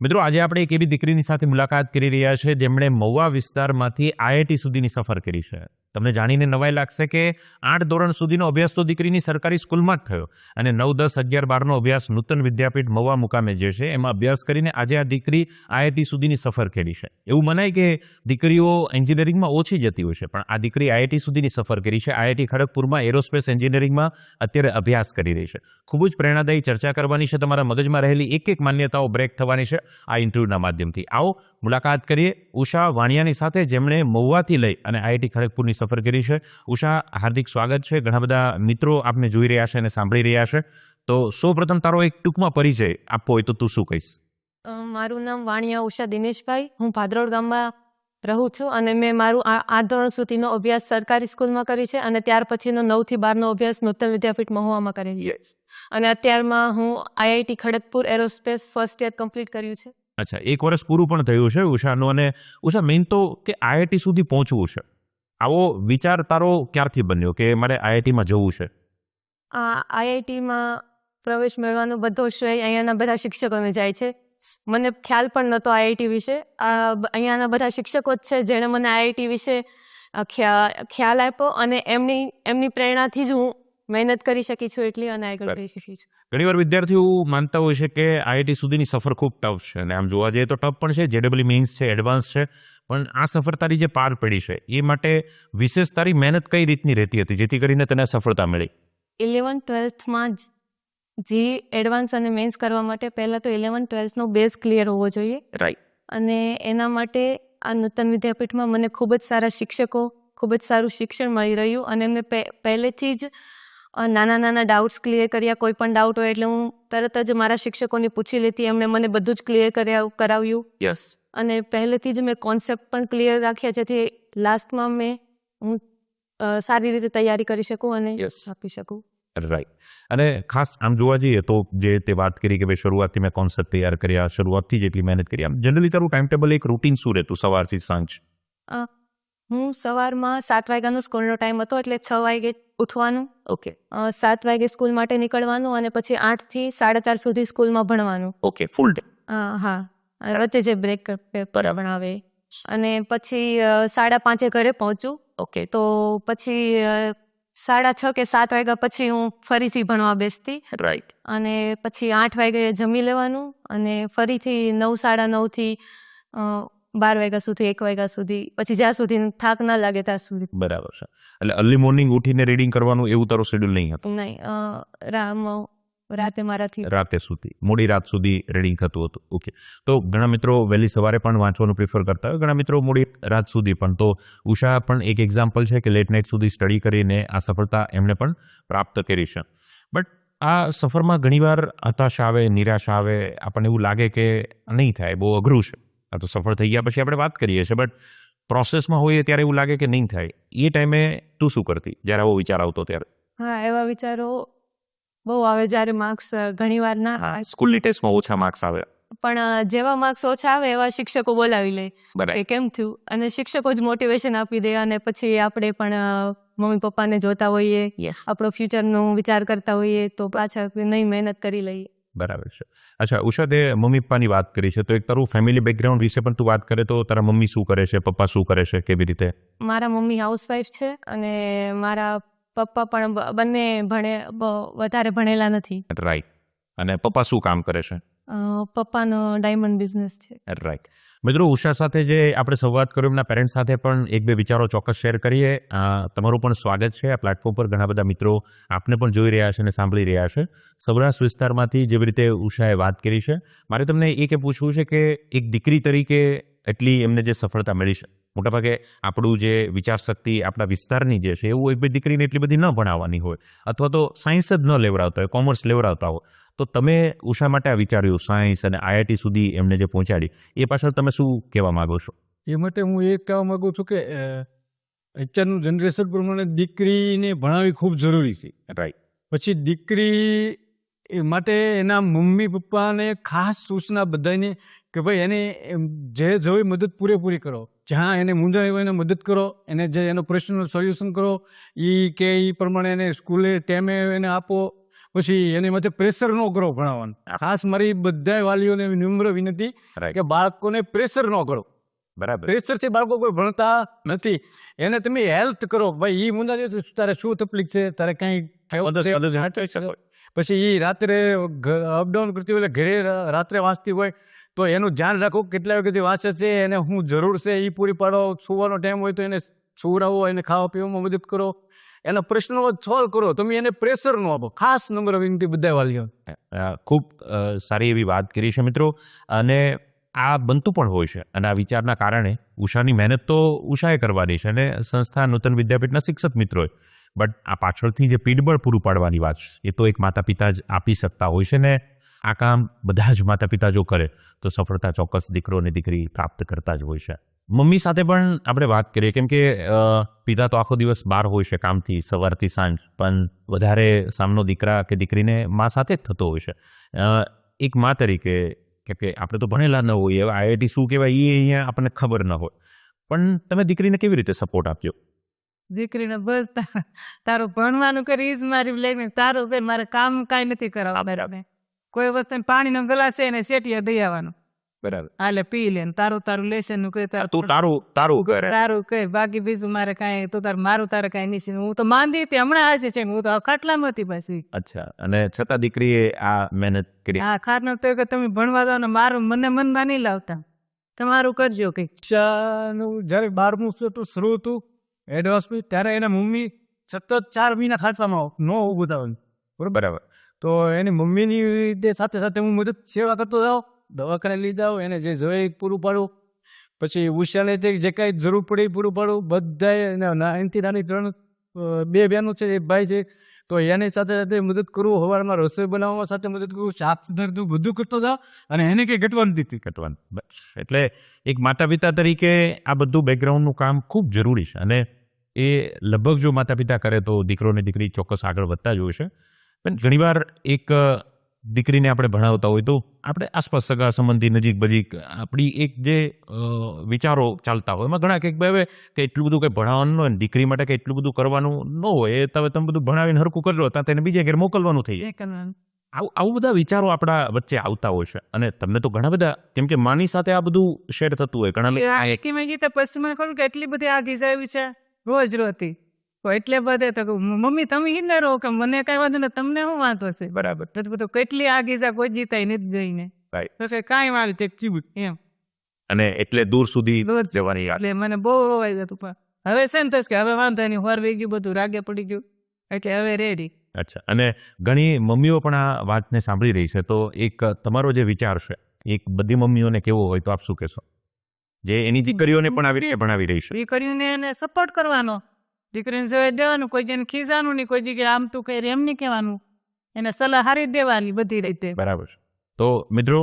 મિત્રો, આજે આપણે એક એવી દીકરીની સાથે મુલાકાત કરી રહ્યા છે જેમણે મહુવા વિસ્તારમાંથી આઈઆઈટી સુધીની સફર કરી છે. તમને જાણીને નવાઈ લાગશે કે આઠ ધોરણ સુધીનો અભ્યાસ તો દીકરીની સરકારી સ્કૂલમાં જ થયો અને નવ, દસ, અગિયાર, બારનો અભ્યાસ નૂતન વિદ્યાપીઠ મવા મુકામે જે છે, એમાં અભ્યાસ કરીને આજે આ દીકરી આઈઆઈટી સુધીની સફર કરી છે. એવું મનાય કે દીકરીઓ એન્જિનિયરિંગમાં ઓછી જતી હોય છે, પણ આ દીકરી આઈઆઈટી સુધીની સફર કરી છે. આઈઆઈટી ખડગપુરમાં એરોસ્પેસ એન્જિનિયરિંગમાં અત્યારે અભ્યાસ કરી રહી છે. ખૂબ જ પ્રેરણાદાયી ચર્ચા કરવાની છે, તમારા મગજમાં રહેલી એક એક માન્યતાઓ બ્રેક થવાની છે આ ઇન્ટરવ્યૂના માધ્યમથી. આવો, મુલાકાત કરીએ ઉષા વાણિયાની સાથે, જેમણે મહુવાથી લઈ અને આઈઆઈટી ખડગપુરની સફર કરી છે. ઉષા હાર્દિક સ્વાગત છે. ઘણા બધા મિત્રો આપને જોઈ રહ્યા છે અને સાંભળી રહ્યા છે. તો સૌ પ્રથમ તારો એક ટૂંકમાં પરિચય આપવો હોય તો તું શું કહીશ? મારું નામ વાણિયા ઉષા દિનેશભાઈ. હું ભાદરોડ ગામમાં રહું છું અને મેં મારું આ- ધોરણ સુધીનો અભ્યાસ સરકારી સ્કૂલમાં કરી છે અને ત્યાર પછીનો નવથી બારનો અભ્યાસ નૂતન વિદ્યાપીઠ મહુવામાં કરેલી છે. અને અત્યારમાં હું IIT Kharagpur aerospace first year complete કર્યું છે. અચ્છા એક વર્ષ પૂરું પણ થયું છે ઉષાનું. અને ઉષા મેઇન તો કે આઈઆઈટી સુધી પહોંચવું છે. આવો વિચાર તારો ક્યારથી બન્યો કે મારે આઈઆઈટીમાં જવું છે? આઈઆઈટીમાં પ્રવેશ મેળવવાનો બધો શ્રેય અહીંયાના બધા શિક્ષકોને જાય છે. મને ખ્યાલ પણ નહોતો આઈઆઈટી વિશે. અહીંયાના બધા શિક્ષકો જ છે જેણે મને આઈઆઈટી વિશે ખ્યાલ આપ્યો અને એમની એમની પ્રેરણાથી જ હું મહેનત કરી શકી છું એટલી અને આગળ કરી શકી છું ઘણીવાર વિદ્યાર્થીઓ માનતા હોય છે કે આઈઆઈટી સુધીની સફર ખૂબ ટફ છે અને આમ જોવા જઈએ તો ટફ પણ છે જેડબલી મીન્સ છે એડવાન્સ છે પણ આ સફર તારી જે પાર પડી છે એ માટે વિશેષ તારી મહેનત કઈ રીતની રહેતી હતી જેથી કરીને તને સફળતા મળી? ઇલેવન ટ્વેલ્થમાં જ જે એડવાન્સ અને મેન્સ કરવા માટે પહેલાં તો ઇલેવન ટ્વેલ્થનો બેઝ ક્લિયર હોવો જોઈએ. રાઈટ અને એના માટે આ નૂતન વિદ્યાપીઠમાં મને ખૂબ જ સારા શિક્ષકો ખૂબ જ સારું શિક્ષણ મળી રહ્યું અને મેં પહે- પહેલેથી જ નાના નાના ડાઉટ્સ ક્લિયર કર્યા કોઈ પણ ડાઉટ હોય એટલે હું તરત જ મારા શિક્ષકોને પૂછી લેતી એમણે મને બધું જ ક્લિયર કર્યા કરાવ્યું. યસ અને પહેલેથી જ મેં કોન્સેપ્ટ પણ ક્લિયર રાખ્યા જેથી લાસ્ટમાં મેં હું સારી રીતે તૈયારી કરી શકું અને. આપી શકું. રાઈટ અને ખાસ આમ જોવા જઈએ તો જે તે વાત કરી કે ભાઈ શરૂઆતથી મેં કોન્સેપ્ટ તૈયાર કર્યા શરૂઆતથી જ એટલી મહેનત કરી આમ જનરલી તારું ટાઈમ ટેબલ એક રૂટીન શું રહેતું સવારથી સાંજ? હું સવારમાં સાત વાગ્યાનો સ્કૂલનો ટાઈમ હતો એટલે છ વાગે ઉઠવાનું? ઓકે સાત વાગે સ્કૂલ માટે નીકળવાનું અને પછી આઠથી સાડા ચાર સુધી સ્કૂલમાં ભણવાનું. ઓકે ફૂલ ડે હા. વચ્ચે જે બ્રેક પેપર ભણાવે. અને પછી સાડા પાંચે ઘરે પહોંચું. ઓકે તો પછી સાડા છ કે સાત વાગ્યા પછી હું ફરીથી ભણવા બેસતી. રાઈટ અને પછી આઠ વાગે જમી લેવાનું. અને ફરીથી નવ સાડા નવથી બાર વાગ્યા સુધી એક વાગ્યા સુધી પછી જ્યાં સુધી થાક ના લાગે ત્યાં સુધી. બરાબર છે. એટલે અર્લી મોર્નિંગ ઉઠીને રીડિંગ કરવાનું એવું તારું શેડ્યુલ નહીં હતું? નહીં રામ રાતે મારાથી. રાતે સુધી. મોડી રાત સુધી રીડિંગ થતું હતું. ઓકે તો ઘણા મિત્રો વહેલી સવારે પણ વાંચવાનું પ્રિફર કરતા હોય. ઘણા મિત્રો મોડી રાત સુધી પણ. તો ઉષા પણ એક એક્ઝામ્પલ છે કે લેટ નાઇટ સુધી સ્ટડી કરીને આ સફળતા એમણે પણ પ્રાપ્ત કરી છે. બટ આ સફરમાં ઘણીવાર હતાશા આવે નિરાશા આવે. આપણને એવું લાગે કે નહીં થાય બહુ અઘરું છે. આ તો સફળ થઈ ગયા પછી આપણે વાત કરીએ છીએ બટ પ્રોસેસમાં હોઈએ ત્યારે એવું લાગે કે નહીં થાય. એ ટાઈમે તું શું કરતી? જ્યારે આવો વિચાર આવતો ત્યારે. હા એવા વિચારો બહુ આવે જ્યારે માર્ક્સ ઘણીવાર ના. સ્કૂલની ટેસ્ટમાં ઓછા માર્ક્સ આવે. પણ જેવા માર્ક્સ ઓછા આવે એવા શિક્ષકો બોલાવી લે. બરાબર. એ કેમ થયું? અને શિક્ષકો જ મોટિવેશન આપી દે અને પછી આપણે પણ મમ્મી પપ્પાને જોતા હોઈએ. આપણો ફ્યુચરનો વિચાર કરતા હોઈએ તો પાછા નહીં મહેનત કરી લઈએ. બરાબર છે. અચ્છા ઉષા તે મમ્મી પપ્પાની વાત કરી છે. તો એક તારું ફેમિલી બેકગ્રાઉન્ડ વિશે પણ તું વાત કરે તો તારા મમ્મી શું કરે છે પપ્પા શું કરે છે કેવી રીતે? મારા મમ્મી હાઉસવાઈફ છે અને મારા પપ્પા પણ બંને ભણે વધારે ભણેલા નથી. રાઈટ અને પપ્પા શું કામ કરે છે? પપ્પાનો ડાયમંડ બિઝનેસ છે. રાઈટ મિત્રો, ઉષા સાથે જે આપણે સંવાદ કર્યો, એમના પેરેન્ટ્સ સાથે પણ એક બે વિચારો ચોક્કસ શેર કરીએ. તમારું પણ સ્વાગત છે. આ પ્લેટફોર્મ પર ઘણા બધા મિત્રો આપને પણ જોઈ રહ્યા છે અને સાંભળી રહ્યા છે. સૌરાષ્ટ્ર વિસ્તારમાંથી જેવી રીતે ઉષાએ વાત કરી છે, મારે તમને એ કે પૂછવું છે કે એક દીકરી તરીકે એટલી એમને જે સફળતા મળી છે? મોટાભાગે આપણું જે વિચાર શક્તિ આપણા વિસ્તારની જે છે, એવું એક બે દીકરીને એટલી બધી ન ભણાવવાની હોય. અથવા તો સાયન્સ જ ન લેવડાવતા હોય કોમર્સ લેવડાવતા હોય. તો તમે ઉષા માટે આ વિચાર્યું સાયન્સ અને આઈઆઈટી સુધી એમને જે પહોંચાડી એ પાછળ તમે શું કહેવા માંગો છો? એ માટે હું એ કહેવા માગું છું કે અત્યારનું જનરેશન પ્રમાણે દીકરીને ભણાવવી ખૂબ જરૂરી છે. રાઈટ પછી દીકરી એ માટે એના મમ્મી પપ્પાને ખાસ સૂચના બધાને કે ભાઈ એને જે જોઈ મદદ પૂરેપૂરી કરો. જ્યાં એને હોય એને મદદ કરો એને જે એનો પ્રશ્નનું સોલ્યુશન કરો એ કે એ પ્રમાણે એને સ્કૂલે ટાઈમે એને આપો પછી એની માથે પ્રેશર ન કરો ભણાવવાનું. ખાસ મારી બધા વાલીઓને નિમ્ર વિનંતી. કે બાળકોને પ્રેશર ન કરો. બરાબર. પ્રેશરથી બાળકો કોઈ ભણતા નથી. એને તમે હેલ્થ કરો. ભાઈ એ છે તારે શું તકલીફ છે? તારે કાંઈ મદદ? મદદ પછી એ રાત્રે અપડાઉન કરતી હોય એટલે ઘરે રાત્રે વાંચતી હોય તો એનું ધ્યાન રાખો કેટલા વાગ્યાથી વાંચે છે એને હું જરૂર છે એ પૂરી પાડો. સુવાનો ટાઈમ હોય તો એને સુવડાવો એને ખાવા પીવામાં મદદ કરો. એના પ્રશ્નો સોલ્વ કરો. તમે એને પ્રેશર ન આપો. ખાસ નંબર વિનંતી બધા વાલીઓ. ખૂબ સારી એવી વાત કરી છે મિત્રો. અને આ બનતું પણ હોય છે. અને આ વિચારના કારણે ઉષાની મહેનત તો ઉષાએ કરવાની છે અને સંસ્થા નૂતન વિદ્યાપીઠના શિક્ષક મિત્રોએ બટ આ પાછળથી જે પીઠબળ પૂરું પાડવાની વાત એ તો એક માતા પિતા જ આપી શકતા હોય છે ને આ કામ બધા જ માતા પિતા જો કરે, તો સફળતા ચોક્કસ દીકરો અને દીકરી પ્રાપ્ત કરતા જ હોય છે. મમ્મી સાથે પણ આપણે વાત કરીએ. કેમ કે પિતા તો આખો દિવસ બહાર હોય છે કામથી સવારથી સાંજ. પણ વધારે સામનો દીકરા કે દીકરીને મા સાથે જ થતો હોય છે. એક મા તરીકે કેમ કે આપણે તો ભણેલા ન હોઈએ આઈઆઈટી શું કહેવાય એ અહીંયા આપણને ખબર ન હોય. પણ તમે દીકરીને કેવી રીતે સપોર્ટ આપ્યો? દીકરીને બસ તારું ભણવાનું કરી જ મારી લઈને તારું મારે કામ કાંઈ નથી કરાવવા કોઈ વસ્તુ પાણીનો ગ્લાસ છે એને શેટિયા દઈ આવવાનું. બરાબર હાલે પી લે તારું તારું લેશે નું કે તું તારું તારું કરે તારું કઈ બાકી બીજું મારે કાંઈ તું તાર મારું તારે કાંઈ નહીં હું તો માંદી હતી હમણાં આજે છે હું તો ખાટલામાં હતી પાછી અચ્છા અને છતાં દીકરીએ આ મહેનત કરી હા ખાટલો તો કે તમે ભણવા દો ને મારું મને મનમાં નહીં લાવતા તમારું કરજો કંઈક જ્યારે બારમું તો શરૂ હતું એડવાન્સમાં ત્યારે એના મમ્મી સતત ચાર મહિના ખાટલામાં ન ઊભું થવાનું બરાબર તો એની મમ્મીની રીતે સાથે સાથે હું મદદ સેવા કરતો જાઉં દવાખાને લઈ જાઉં એને જે જોઈએ પૂરું પાડું. પછી ઉષાને જે કાંઈ જરૂર પડે પૂરું પાડું. બધાએ એના નાનથી નાની ત્રણ બે બહેનો છે, એક ભાઈ છે. તો એની સાથે સાથે મદદ કરું સવારમાં રસોઈ બનાવવામાં સાથે મદદ કરું, સાફ સુધારતું બધું કરતો હતા અને એને કંઈ ઘટવાનું નથી. ઘટવાનું. એટલે એક માતા પિતા તરીકે આ બધું બેકગ્રાઉન્ડનું કામ ખૂબ જરૂરી છે. અને એ લગભગ જો માતા પિતા કરે તો દીકરો ને દીકરી ચોક્કસ આગળ વધતા જ હોય છે. પણ ઘણીવાર એક દીકરીને આપણે ભણાવતા હોય તો આપણે આસપાસ સગા સંબંધી નજીક બજીક આપણી એક જે વિચારો ચાલતા હોય. એમાં ઘણા કંઈક ભાઈ હવે કે એટલું બધું કંઈ ભણાવવાનું હોય દીકરી માટે કે એટલું બધું કરવાનું ન હોય એ તમે તમે બધું ભણાવીને હરખું કરી લો ત્યાં તેને બીજે ઘેર મોકલવાનું થઈ જાય. આવું આવું બધા વિચારો આપણા વચ્ચે આવતા હોય છે. અને તમને તો ઘણા બધા કેમ કે માની સાથે આ બધું શેર થતું હોય. ઘણા પછી મને ખબર કે એટલી બધી આ આવી છે? રોજ રોતી તો એટલે બધે તો મમ્મી તમે ઈ ન રહો કે મને કઈ વાંધો નહીં તમને શું વાંધો છે? બરાબર. તો બધું કેટલી આ ગીઝા કોઈ જીતાય નથી ગઈને. ને તો કે કાંઈ વાંધો ટેક ચીબુટ એમ. અને એટલે દૂર સુધી જવાની એટલે મને બહુ રોવાઈ જતું પણ હવે છે ને થશે કે હવે વાંધો નહીં હોરવી ગયું બધું રાગે પડી ગયું. એટલે હવે રેડી અચ્છા. અને ઘણી મમ્મીઓ પણ આ વાતને સાંભળી રહી છે. તો એક તમારો જે વિચાર છે એક બધી મમ્મીઓને કેવો હોય તો આપ શું કહેશો? જે એની દીકરીઓને પણ આવી રીતે ભણાવી રહી છે. દીકરીઓને એને સપોર્ટ કરવાનો. દીકરીને જોઈ દેવાનું, કોઈ જેને ખીજાનું નહીં, કોઈ જગ્યાએ આમ તું કરી એમ નહીં કહેવાનું. એને સલાહ હારી દેવાની બધી રીતે. બરાબર તો મિત્રો,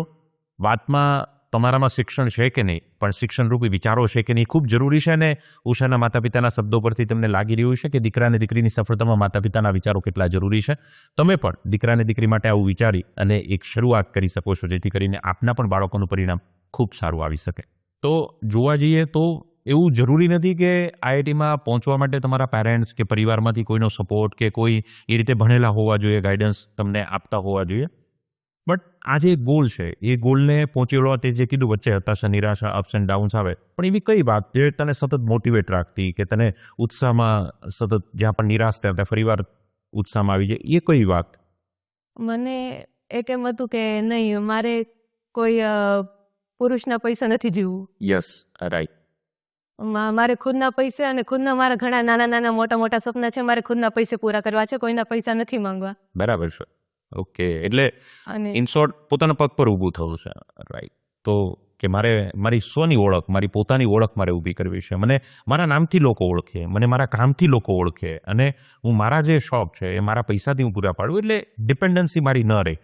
વાતમાં તમારામાં શિક્ષણ છે કે નહીં? પણ શિક્ષણરૂપી વિચારો છે કે નહીં? ખૂબ જરૂરી છે અને ઉષાના માતા પિતાના શબ્દો પરથી તમને લાગી રહ્યું છે કે દીકરા અને દીકરીની સફળતામાં માતા પિતાના વિચારો કેટલા જરૂરી છે? તમે પણ દીકરા અને દીકરી માટે આવું વિચારી અને એક શરૂઆત કરી શકો છો, જેથી કરીને આપના પણ બાળકોનું પરિણામ ખૂબ સારું આવી શકે. તો જોવા જઈએ તો એવું જરૂરી નથી કે આઈઆઈટીમાં પહોંચવા માટે તમારા પેરેન્ટ્સ કે પરિવારમાંથી કોઈનો સપોર્ટ કે કોઈ એ રીતે ભણેલા હોવા જોઈએ ગાઈડન્સ તમને આપતા હોવા જોઈએ. બટ આ જે ગોલ છે એ ગોલને પહોંચી વળવા તે જે કીધું વચ્ચે હતાશા નિરાશા અપ્સ એન્ડ ડાઉન્સ આવે પણ એવી કઈ વાત જે તને સતત મોટિવેટ રાખતી કે તને ઉત્સાહમાં સતત જ્યાં પણ નિરાશ થયા ત્યાં ફરીવાર ઉત્સાહમાં આવી જાય એ કઈ વાત? મને એક એમ હતું કે નહીં મારે કોઈ પુરુષના પૈસા નથી જીવવું. યસ રાઈટ મારે ખુદના પૈસે અને ખુદના મારા ઘણા નાના નાના મોટા મોટા સપના છે મારે ખુદના પૈસે પૂરા કરવા છે કોઈના પૈસા નથી માંગવા. બરાબર છે. ઓકે એટલે અને ઇન શોર્ટ પોતાના પગ પર ઊભું થવું છે. રાઈટ તો કે મારે મારી સ્વની ઓળખ મારી પોતાની ઓળખ મારે ઊભી કરવી છે. મને મારા નામથી લોકો ઓળખે મને મારા કામથી લોકો ઓળખે અને હું મારા જે શોખ છે એ મારા પૈસાથી હું પૂરા પાડું એટલે ડિપેન્ડન્સી મારી ન રહે.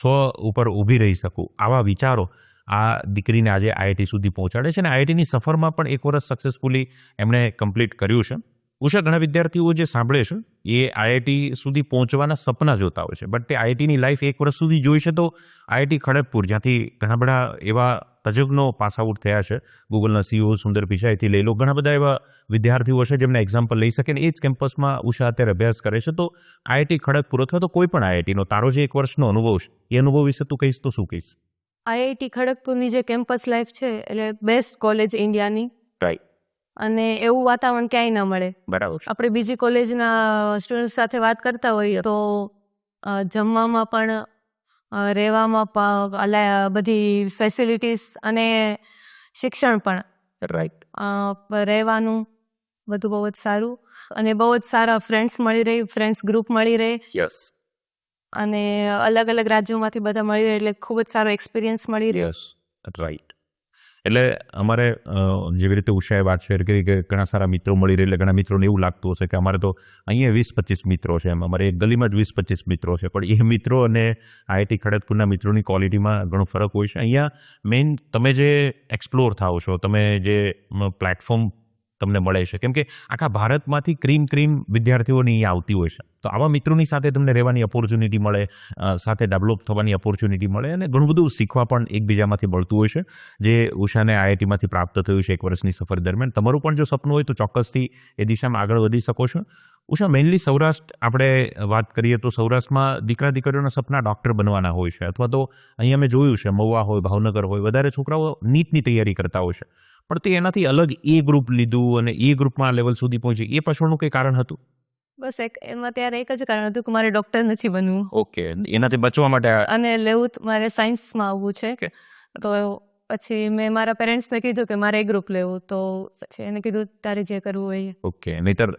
સ્વ ઉપર ઊભી રહી શકું. આવા વિચારો આ દીકરીને આજે આઈઆઈટી સુધી પહોંચાડે છે અને આઈઆઈટીની સફરમાં પણ એક વર્ષ સક્સેસફુલી એમણે કમ્પ્લીટ કર્યું છે. ઉષા, ઘણા વિદ્યાર્થીઓ જે સાંભળે છે, એ આઈઆઈટી સુધી પહોંચવાના સપના જોતા હોય છે. બટ તે આઈઆઈટીની લાઈફ એક વર્ષ સુધી જોઈ છે તો આઈઆઈટી ખડગપુર, જ્યાંથી ઘણા બધા એવા તજજ્ઞો પાસ આઉટ થયા છે. ગૂગલના સીઓ સુંદર પિચાઈથી લઈ લો. ઘણા બધા એવા વિદ્યાર્થીઓ છે જેમને એક્ઝામ્પલ લઈ શકે ને એ જ કેમ્પસમાં ઉષા અત્યારે અભ્યાસ કરે છે. તો આઈઆઈટી ખડગપુર અથવા તો કોઈ પણ આઈઆઈટીનો તારો જે એક વર્ષનો અનુભવ છે, એ અનુભવ વિશે તું કહીશ તો શું કહીશ? આઈઆઈટી ખડગપુરની જે કેમ્પસ લાઈફ છે એટલે બેસ્ટ કોલેજ ઇન્ડિયાની રાઈટ અને એવું વાતાવરણ ક્યાંય ન મળે. બરાબર. આપણે બીજી કોલેજના સ્ટુડન્ટ સાથે વાત કરતા હોઈએ તો જમવામાં પણ રહેવામાં પણ બધી ફેસિલિટીઝ અને શિક્ષણ પણ. રાઈટ રહેવાનું બધું બહુ જ સારું. અને બહુ જ સારા ફ્રેન્ડ્સ મળી રહી ફ્રેન્ડ્સ ગ્રુપ મળી રહે. યસ અને અલગ અલગ રાજ્યોમાંથી બધા મળી રહે એટલે ખૂબ જ સારો એક્સપિરિયન્સ મળી રહ્યો. રાઈટ એટલે અમારે જેવી રીતે ઉષાએ વાત શેર કરી કે ઘણા સારા મિત્રો મળી રહે એટલે ઘણા મિત્રોને એવું લાગતું હશે કે અમારે તો અહીંયા વીસ પચીસ મિત્રો છે એમ. અમારે એક ગલીમાં જ વીસ પચીસ મિત્રો છે. પણ એ મિત્રો અને આઈઆઈટી ખડગપુરના મિત્રોની ક્વોલિટીમાં ઘણો ફરક હોય છે. અહીંયા મેઇન તમે જે એક્સપ્લોર થાઓ છો, તમે જે પ્લેટફોર્મ તમને મળે છે. કેમ કે આખા ભારતમાંથી ક્રીમ ક્રીમ વિદ્યાર્થીઓની અહીંયા આવતી હોય છે. તો આવા મિત્રોની સાથે તમને રહેવાની ઓપોર્ચ્યુનિટી મળે સાથે ડેવલપ થવાની ઓપોર્ચ્યુનિટી મળે અને ઘણું બધું શીખવા પણ એકબીજામાંથી મળતું હોય છે. જે ઉષાને આઈઆઈટીમાંથી પ્રાપ્ત થયું છે એક વર્ષની સફર દરમિયાન. તમારું પણ જો સપનું હોય તો ચોક્કસથી એ દિશામાં આગળ વધી શકો છો. ઉષા મેઇનલી સૌરાષ્ટ્ર, આપણે વાત કરીએ તો સૌરાષ્ટ્રમાં દીકરા દીકરીઓના સપના ડૉક્ટર બનવાના હોય છે. અથવા તો અહીંયા મેં જોયું છે, મહુવા હોય, ભાવનગર હોય, વધારે છોકરાઓ નીટની તૈયારી કરતા હોય છે. પણ તે એનાથી અલગ એ ગ્રુપ લીધું અને એ ગ્રુપમાં લેવલ સુધી પહોંચી. એ પાછળનું કંઈ કારણ હતું? બસ એક એમાં ત્યારે એક જ કારણ હતું કે મારે ડૉક્ટર નથી બનવું. ઓકે એનાથી બચવા માટે અને લેવું મારે સાયન્સમાં આવવું છે. તો પછી મેં મારા પેરેન્ટ્સને કીધું કે મારે એ ગ્રુપ લેવું. તો એને કીધું તારે જે કરવું હોય. ઓકે નહીતર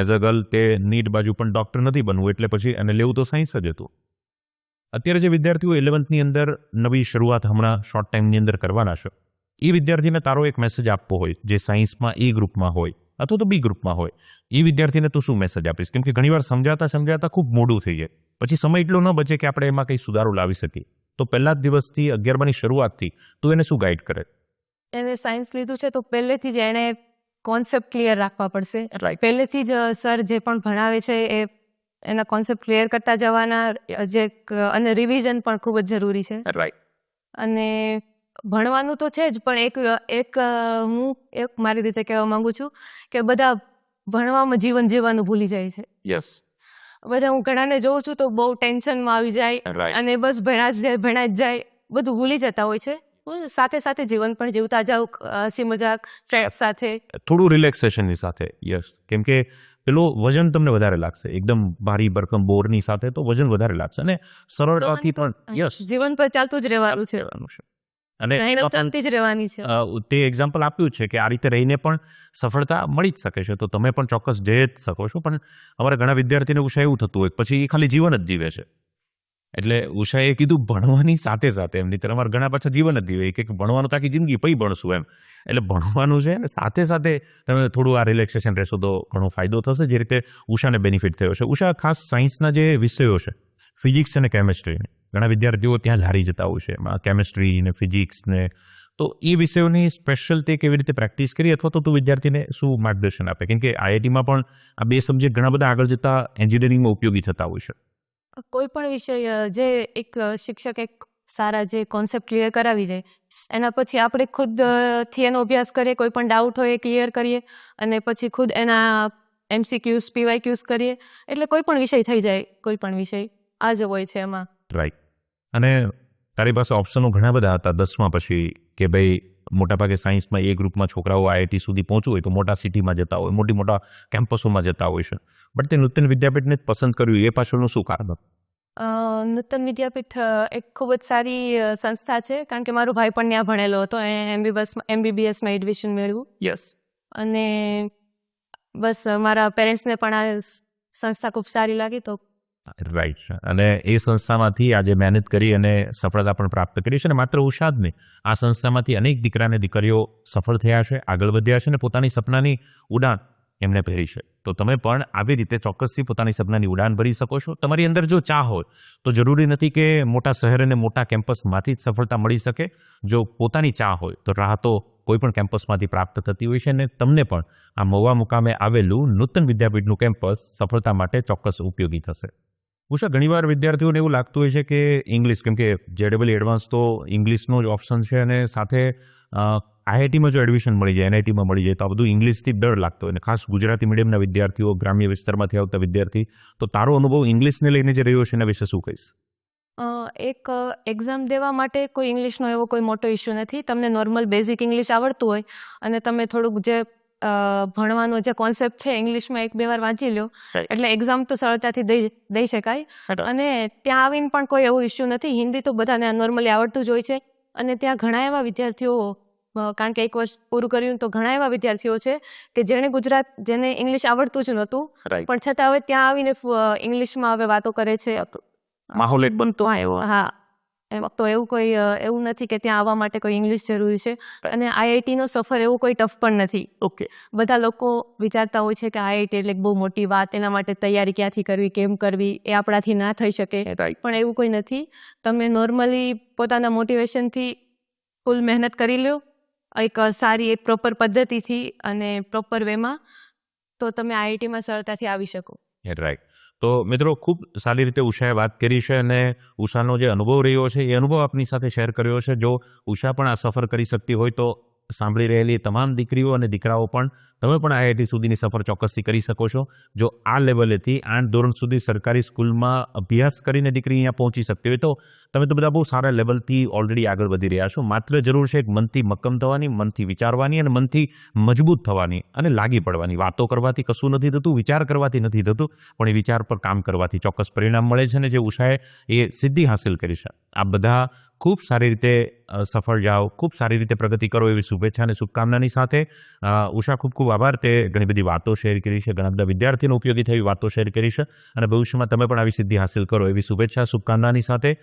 એઝ અ ગર્લ તે નીટ બાજુ પણ ડૉક્ટર નથી બનવું એટલે પછી એને લેવું તો સાયન્સ જ હતું. અત્યારે જે વિદ્યાર્થીઓ ઇલેવન્થની અંદર નવી શરૂઆત હમણાં શોર્ટ ટાઈમની અંદર કરવાના છે. એ વિદ્યાર્થીને તારો એક મેસેજ આપવો હોય જે સાયન્સમાં એ ગ્રુપમાં હોય અથવા તો બી ગ્રુપમાં હોય એ વિદ્યાર્થીને તું શું મેસેજ આપીશ? કેમ કે ઘણીવાર સમજાતા સમજાતા ખૂબ મોડું થઈ જાય. પછી સમય એટલો ન બચે કે આપણે એમાં કંઈ સુધારો લાવી શકીએ. તો પહેલા જ દિવસથી અગિયારમાની શરૂઆતથી તું એને શું ગાઈડ કરે? એને સાયન્સ લીધું છે તો પહેલેથી જ એણે કોન્સેપ્ટ ક્લિયર રાખવા પડશે. પહેલેથી જ સર જે પણ ભણાવે છે એ એના કોન્સેપ્ટ ક્લિયર કરતા જવાના જે અને રિવિઝન પણ ખૂબ જ જરૂરી છે. રાઈટ અને ભણવાનું તો છે જ પણ એક એક હું એક મારી રીતે કહેવા માંગુ છું કે બધા ભણવામાં જીવન જીવવાનું ભૂલી જાય છે. યસ બધા હું ઘણાને જોઉં છું તો બહુ ટેન્શનમાં આવી જાય અને બસ ભણા જ જાય ભણા જ જાય બધું ભૂલી જતા હોય છે. સાથે સાથે જીવન પણ જીવતા જાઉં હસી મજાક ફ્રેન્ડ્સ સાથે. થોડું રિલેક્સેશનની સાથે યસ કેમ કે પેલો વજન તમને વધારે લાગશે. એકદમ ભારી ભરકમ બોરની સાથે તો વજન વધારે લાગશે અને સરળતાથી પણ યસ જીવન પર ચાલતું જ રહેવાનું છે. અને ચાલતી જ રહેવાની છે. તે એક્ઝામ્પલ આપ્યું છે કે આ રીતે રહીને પણ સફળતા મળી જ શકે છે. તો તમે પણ ચોક્કસ જઈ જ શકો છો. પણ અમારા ઘણા વિદ્યાર્થીને ઉષા એવું થતું હોય પછી એ ખાલી જીવન જ જીવે છે. એટલે ઉષાએ કીધું ભણવાની સાથે સાથે એમ નહીં અમારે ઘણા પાછા જીવન જ જીવે. કે ભણવાનું તાકી જિંદગી પછી ભણશું એમ. એટલે ભણવાનું છે અને સાથે સાથે તમે થોડું આ રિલેક્સેશન રહેશો તો ઘણો ફાયદો થશે. જે રીતે ઉષાને બેનિફિટ થયો છે. ઉષા ખાસ સાયન્સના જે વિષયો છે ફિઝિક્સ અને કેમિસ્ટ્રી ઘણા વિદ્યાર્થીઓ ત્યાં જ હારી જતા હોય છે. એમાં કેમિસ્ટ્રી ને ફિઝિક્સ ને. તો એ વિષયોની સ્પેશિયલ તે કેવી રીતે પ્રેક્ટિસ કરી અથવા તો તું વિદ્યાર્થીને શું માર્ગદર્શન આપે? કેમ કે આઈઆઈટીમાં પણ આ બે સબ્જેક્ટ ઘણા બધા આગળ જતા એન્જિનિયરિંગમાં ઉપયોગી થતા હોય છે. કોઈ પણ વિષય જે એક શિક્ષક એક સારા જે કોન્સેપ્ટ ક્લિયર કરાવી દે, એના પછી આપણે ખુદથી એનો અભ્યાસ કરીએ, કોઈ પણ ડાઉટ હોય એ ક્લિયર કરીએ અને પછી ખુદ એના એમસીક્યુઝ પીવાયક્યુઝ કરીએ. એટલે કોઈ પણ વિષય થઈ જાય, કોઈ પણ વિષય. આ જ હોય છે એમાં. રાઈટ અને તારી પાસે ઓપ્શનો ઘણા બધા હતા દસમા પછી કે ભાઈ મોટાભાગે સાયન્સમાં એ ગ્રુપમાં છોકરાઓ આઈઆઈટી સુધી પહોંચવું હોય તો મોટા સિટીમાં જતા હોય મોટી મોટા કેમ્પસોમાં જતા હોય છે. બટ તે નૂતન વિદ્યાપીઠને જ પસંદ કર્યું એ પાછળનું શું કારણ નૂતન વિદ્યાપીઠ એક ખૂબ જ સારી સંસ્થા છે કારણ કે મારો ભાઈ પણ ત્યાં ભણેલો હતો એ એમબીબીએસ એમબીબીએસમાં એડમિશન મેળવ્યું. યસ અને બસ મારા પેરેન્ટ્સને પણ આ સંસ્થા ખૂબ સારી લાગી તો રાઈટ અને એ સંસ્થામાંથી આજે મહેનત કરી અને સફળતા પણ પ્રાપ્ત કરી છે અને માત્ર ઉષા જ નહીં. આ સંસ્થામાંથી અનેક દીકરા અને દીકરીઓ સફળ થયા છે, આગળ વધ્યા છે અને પોતાની સપનાની ઉડાન એમણે પહેરી છે. તો તમે પણ આવી રીતે ચોક્કસથી પોતાની સપનાની ઉડાન ભરી શકો છો. તમારી અંદર જો ચા હોય, તો જરૂરી નથી કે મોટા શહેર અને મોટા કેમ્પસમાંથી જ સફળતા મળી શકે. જો પોતાની ચા હોય, તો રાહ તો કોઈ પણ કેમ્પસમાંથી પ્રાપ્ત થતી હોય છે અને તમને પણ આ મહુવા મુકામે આવેલું નૂતન વિદ્યાપીઠનું કેમ્પસ સફળતા માટે ચોક્કસ ઉપયોગી થશે. ઉષા, ઘણીવાર વિદ્યાર્થીઓને એવું લાગતું હોય છે કે ઇંગ્લિશ કેમ કે જેડબલ એડવાન્સ તો ઇંગ્લિશનો જ ઓપ્શન છે અને સાથે આઈઆઈટીમાં જો એડમિશન મળી જાય એનઆઈટીમાં મળી જાય, તો આ બધું ઇંગ્લિશથી ડર લાગતો હોય. અને ખાસ ગુજરાતી મીડિયમના વિદ્યાર્થીઓ, ગ્રામ્ય વિસ્તારમાંથી આવતા વિદ્યાર્થી, તો તારો અનુભવ ઇંગ્લિશને લઈને જે રહ્યો છે, એના વિશે શું કહીશ? એક એક્ઝામ દેવા માટે કોઈ ઇંગ્લિશનો એવો કોઈ મોટો ઇશ્યુ નથી. તમને નોર્મલ બેઝિક ઇંગ્લિશ આવડતું હોય અને તમે થોડુંક જે ભણવાનો જે કોન્સેપ્ટ છે ઇંગ્લિશમાં એક બે વાર વાંચી લો એટલે એક્ઝામ તો સરળતાથી દઈ દઈ શકાય. અને ત્યાં આવીને પણ કોઈ એવું ઇસ્યુ નથી. હિન્દી તો બધાને નોર્મલી આવડતું જ હોય છે. અને ત્યાં ઘણા એવા વિદ્યાર્થીઓ કારણ કે એક વર્ષ પૂરું કર્યું તો ઘણા એવા વિદ્યાર્થીઓ છે કે જેને ગુજરાત જેને ઇંગ્લિશ આવડતું જ નહોતું. પણ છતાં હવે ત્યાં આવીને ઇંગ્લિશમાં હવે વાતો કરે છે. માહોલ એક બનતો. આવ્યો હા. એમ તો એવું કોઈ એવું નથી કે ત્યાં આવવા માટે કોઈ ઇંગ્લિશ જરૂરી છે. અને આઈઆઈટીનો સફર એવું કોઈ ટફ પણ નથી. ઓકે બધા લોકો વિચારતા હોય છે કે આઈઆઈટી એટલે બહુ મોટી વાત એના માટે તૈયારી ક્યાંથી કરવી કેમ કરવી એ આપણાથી ના થઈ શકે. પણ એવું કોઈ નથી. તમે નોર્મલી પોતાના મોટિવેશનથી ફૂલ મહેનત કરી લો એક સારી એક પ્રોપર પદ્ધતિથી અને પ્રોપર વેમાં તો તમે આઈઆઈટીમાં સરળતાથી આવી શકો. રાઈટ તો મિત્રો, ખૂબ સારી રીતે ઉષાએ વાત કરી છે અને ઉષાનો જે અનુભવ રહ્યો છે, એ અનુભવ આપની સાથે શેર કર્યો છે. જો ઉષા પણ આ સફર કરી શકતી હોય તો સાંભળી રહેલી તમામ દીકરીઓ અને દીકરાઓ પણ તમે પણ આઈઆઈટી સુધીની સફર ચોક્કસથી કરી શકો છો. જો આ લેવલેથી આઠ ધોરણ સુધી સરકારી સ્કૂલમાં અભ્યાસ કરીને દીકરી અહીંયા પહોંચી શકતી હોય તો તમે તો બધા બહુ સારા લેવલથી ઓલરેડી આગળ વધી રહ્યા છો. માત્ર જરૂર છે એક મનથી મક્કમ થવાની, મનથી વિચારવાની અને મનથી મજબૂત થવાની અને લાગી પડવાની. વાતો કરવાથી કશું નથી થતું, વિચાર કરવાથી નથી થતું, પણ એ વિચાર પર કામ કરવાથી ચોક્કસ પરિણામ મળે છે અને જે ઉષાએ એ સિદ્ધિ હાંસિલ કરી છે. આ બધા ખૂબ સારી રીતે સફળ જાઓ, ખૂબ સારી રીતે પ્રગતિ કરો એવી શુભેચ્છા અને શુભકામનાની સાથે ઉષા ખૂબ ખૂબ ખૂબ આભાર. તે ઘણી બધી વાતો શેર કરી છે. ઘણા બધા વિદ્યાર્થીઓને ઉપયોગી થઈ વાતો શેર કરી છે. અને ભવિષ્યમાં તમે પણ આવી સિદ્ધિ હાંસિલ કરો એવી શુભેચ્છા, શુભકામનાની સાથે.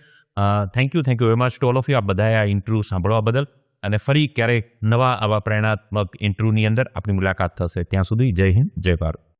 Thank you thank you very much to all of you આ બધાએ આ ઇન્ટરવ્યૂ સાંભળવા બદલ. અને ફરી ક્યારેક નવા આવા પ્રેરણાત્મક ઇન્ટરવ્યૂની અંદર આપણી મુલાકાત થશે. ત્યાં સુધી જય હિન્દ, જય ભારત.